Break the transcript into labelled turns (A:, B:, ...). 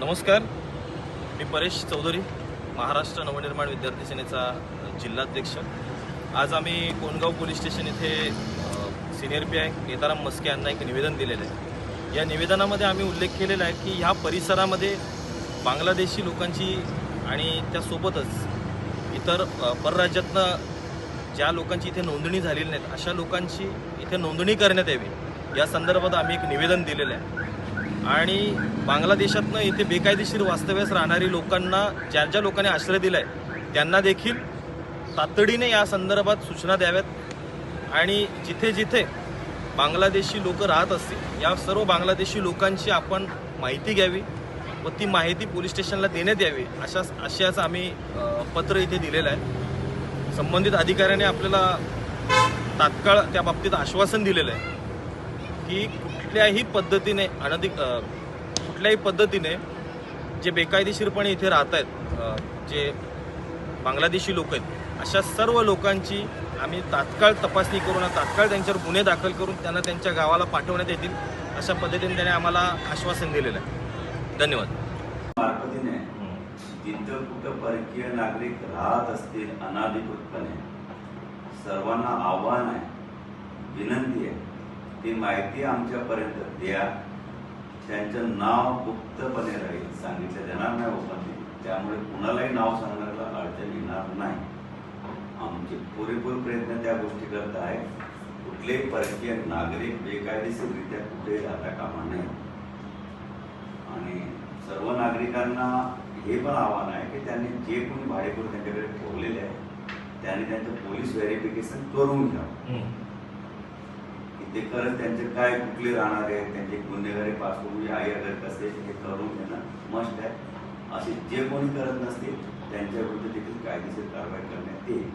A: नमस्कार. मी परेश चौधरी महाराष्ट्र नवनिर्माण विद्यार्थी सेनेचा जिल्हाध्यक्ष. आज आम्ही कोणगाव पोलीस स्टेशन इथे senior P I Netaram Maske यांना एक निवेदन दिलेलं आहे. या निवेदनामध्ये आम्ही उल्लेख केलेला आहे की ह्या परिसरामध्ये बांगलादेशी लोकांची आणि त्यासोबतच इतर परराज्यातनं ज्या लोकांची इथे नोंदणी झालेली नाहीत अशा लोकांची इथे नोंदणी करण्यात यावी. या संदर्भात आम्ही एक निवेदन दिलेलं आहे. आणि बांगलादेशातनं इथे बेकायदेशीर वास्तव्यास राहणारी लोकांना ज्या ज्या लोकांनी आश्रय दिलाय त्यांना देखील तातडीने या संदर्भात सूचना द्याव्यात. आणि जिथे जिथे बांगलादेशी लोक राहत असतील या सर्व बांगलादेशी लोकांची आपण माहिती घ्यावी व ती माहिती पोलीस स्टेशनला देण्यात यावी अशा अशाच आम्ही पत्र इथे दिलेलं आहे. संबंधित अधिकाऱ्याने आपल्याला तात्काळ त्या बाबतीत आश्वासन दिलेलं आहे की कुठल्याही पद्धतीने अनधिक कुठल्याही पद्धतीने जे बेकायदेशीरपणे इथे राहत आहेत जे बांगलादेशी लोक आहेत अशा सर्व लोकांची आम्ही तात्काळ तपासणी करून तात्काळ त्यांच्यावर गुन्हे दाखल करून त्यांना त्यांच्या गावाला पाठवण्यात येतील अशा पद्धतीने त्याने आम्हाला आश्वासन दिलेलं आहे. धन्यवाद.
B: मार्फतीने जिथं कुठं परकीय नागरिक राहत असतील अनाधिकृतपणे सर्वांना आव्हान आहे विनंती आहे ती माहिती आमच्यापर्यंत द्या. त्यांचं नाव गुप्तपणे राहील सांगितलं जाणार नाही ओपनली. त्यामुळे कुणालाही नाव सांगण्याला अडचण येणार नाही. आमचे पुरेपूर प्रयत्न त्या गोष्टी करत आहे कुठलेही परकीय नागरिक बेकायदेशीररित्या कुठेही राहता कामा नये. आणि सर्व नागरिकांना हे पण आव्हान आहे की त्यांनी जे कोणी भाडेकरू त्यांच्याकडे ठेवलेले आहे त्यांनी त्यांचं पोलीस व्हेरिफिकेशन करून घ्यावं. ते खरंच त्यांचे काय कुठले राहणार आहे त्यांचे गुन्हेगारी पार्श्वभूमी आहे अगर कसे हे करून घेणं मस्ट आहे. असे जे कोणी करत नसतील त्यांच्या विरुद्ध देखील कायदेशीर कारवाई करण्यात येईल.